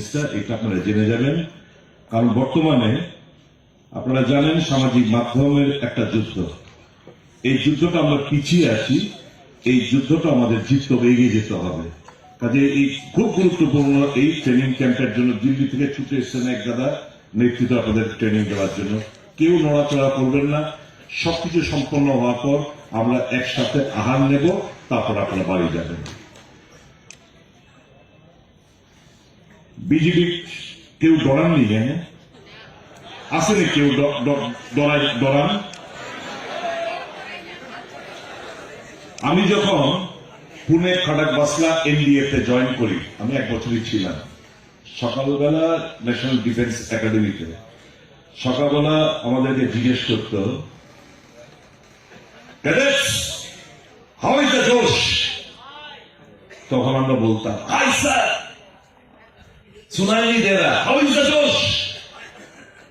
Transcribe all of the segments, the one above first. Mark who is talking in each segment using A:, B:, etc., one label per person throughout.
A: জিনিসটা এটা আপনারা জেনে যাবেন। কারণ বর্তমানে আপনারা জানেন সামাজিক মাধ্যমের একটা যুদ্ধ। এই যুদ্ধটা আমরা পিছিয়ে আছি, এই যুদ্ধটা আমাদের জিততে হবে, এগিয়ে যেতে হবে। কাজে এই খুব গুরুত্বপূর্ণ এই ট্রেনিং ক্যাম্পের জন্য দিল্লি থেকে ছুটে এসেছেন এক দাদা, নেতৃত্ব আপনাদের ট্রেনিং দেওয়ার জন্য। কেউ নড়াচড়া করবেন না, সবকিছু সম্পন্ন হওয়ার পর আমরা একসাথে আহার নেব, তারপর আপনারা বাড়ি যাবেন। বিজেপি কেউ ডরাননি হ্যাঁ আসেনি কেউ ড- ড- ডরায় ডরান? আমি যখন পুনে খড়ক বাসলা এনডিএ তে জয়েন করি আমি এক বছরই ছিলাম। সকালবেলা ন্যাশনাল ডিফেন্স একাডেমিতে সকালবেলা আমাদেরকে জিজ্ঞেস করত "Cadets, how is the জোশ তখন আমরা বলতাম হাই স্যার সুনাইলি দেরা আমি সতোষ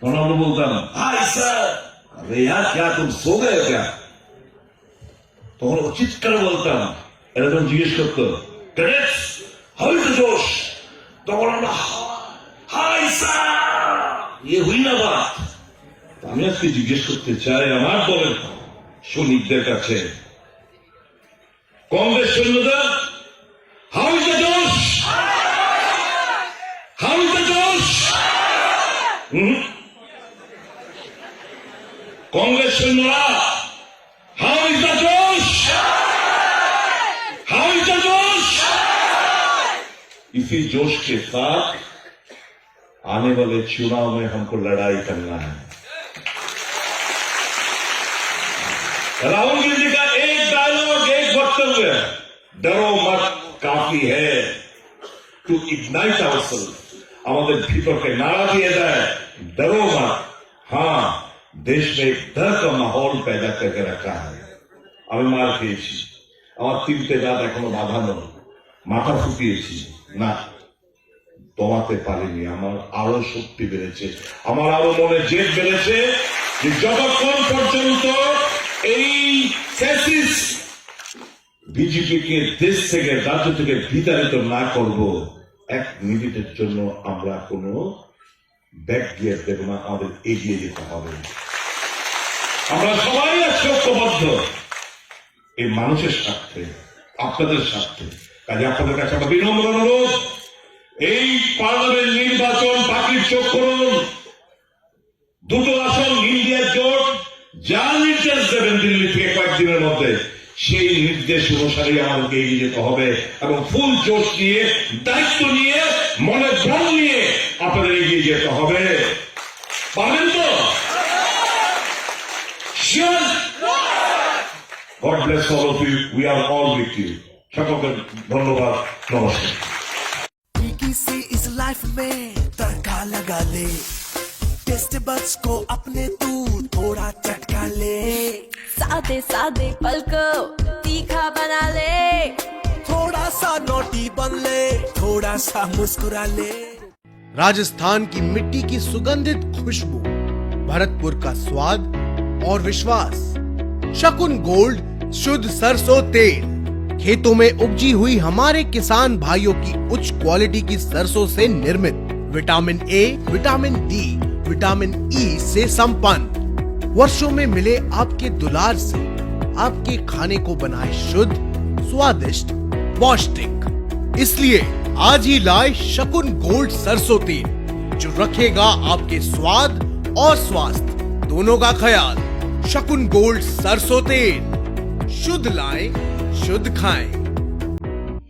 A: কোন বলতা না আরে ইয়ার ক্যা তুম সো গে ক্যা তখন চিৎকার বলতাম এরা যখন জিজ্ঞেস করতো হাউ ইজ দোষ তখন আমরা হাই স্যার। ইয়ে হুই না বাত আমি আজকে জিজ্ঞেস করতে চাই আমার দলের সৈনিকদের কাছে। কংগ্রেস সৈন্যদের হাউস কংগ্রেস সৈন্যরা how is the josh how is the josh इसी जोश के साथ आने वाले चुनाव में हमको लड़ाई करना है राहुल गांधी का एक डायलॉग एक वक्तव्य है डरो मत काफी है टू इग्नाइट आवर আমাদের ভিতরকে नारा दिए जाए डरो मत हाँ देश में एक डर का माहौल पैदा करके रखा है আমি মার খেয়েছি আমার তিনটে দাঁত এখনো বাঁধানো মাথা ফুটিয়েছি না দমাতে পারিনি আমার আরো শক্তি বেড়েছে আমার আরো মনে জেদ বেড়েছে যে যতক্ষণ পর্যন্ত এই ফ্যাসিস বিজেপিকে দেশ থেকে রাজ্য থেকে বিতাড়িত না করব এক মিনিটের জন্য আমরা কোনো ব্যাক গিয়ার দেব না, আমাদের এগিয়ে যেতে হবে। আমরা সবাই আজকে ঐক্যবদ্ধ। এই মানুষের স্বার্থে, আপনাদের স্বার্থে। কাজে আপনাদের কাছে আমার বিনম্র অনুরোধ, এই পার্লামেন্ট নির্বাচন বাকির চোখ করুন দুটো আসন ইন্ডিয়ার জোট যা নির্দেশ দেবেন দিল্লি থেকে কয়েকদিনের মধ্যে। সেই নির্দেশ অনুসারে আমাদেরকে এগিয়ে যেতে হবে এবং ফুল জোশ নিয়ে দায়িত্ব নিয়ে মনে দম নিয়ে আপনাদের এগিয়ে যেতে হবে পারবেন তো Sure. God bless all of you. We are all with you. সকলকে ধন্যবাদ নমস্কার
B: फीकी सी इस लाइफ में तड़का लगा ले taste buds को अपने तू थोड़ा चटका ले।
C: सादे सादे पल को तीखा बना ले।
B: थोड़ा सा नोटी बन ले थोड़ा सा मुस्कुरा ले।
D: राजस्थान की मिट्टी की सुगंधित खुशबू भरतपुर का स्वाद और विश्वास। शकुन गोल्ड शुद्ध सरसों तेल। खेतों में उपजी हुई हमारे किसान भाइयों की उच्च क्वालिटी की सरसों से निर्मित। Vitamin A vitamin D vitamin E e से संपन्न। वर्षों में मिले आपके दुलार से आपके खाने को बनाए शुद्ध, स्वादिष्ट, पौष्टिक। इसलिए आज ही लाए शकुन गोल्ड सरसों तेल जो रखेगा आपके स्वाद और स्वास्थ्य। दोनों का ख्याल, शकुन गोल्ड सरसों तेल शुद्ध लाए, शुद्ध खाएँ।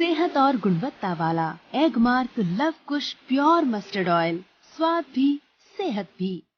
E: सेहत और गुणवत्ता वाला egg mark Luv Kush pure mustard oil, स्वाद भी, सेहत भी।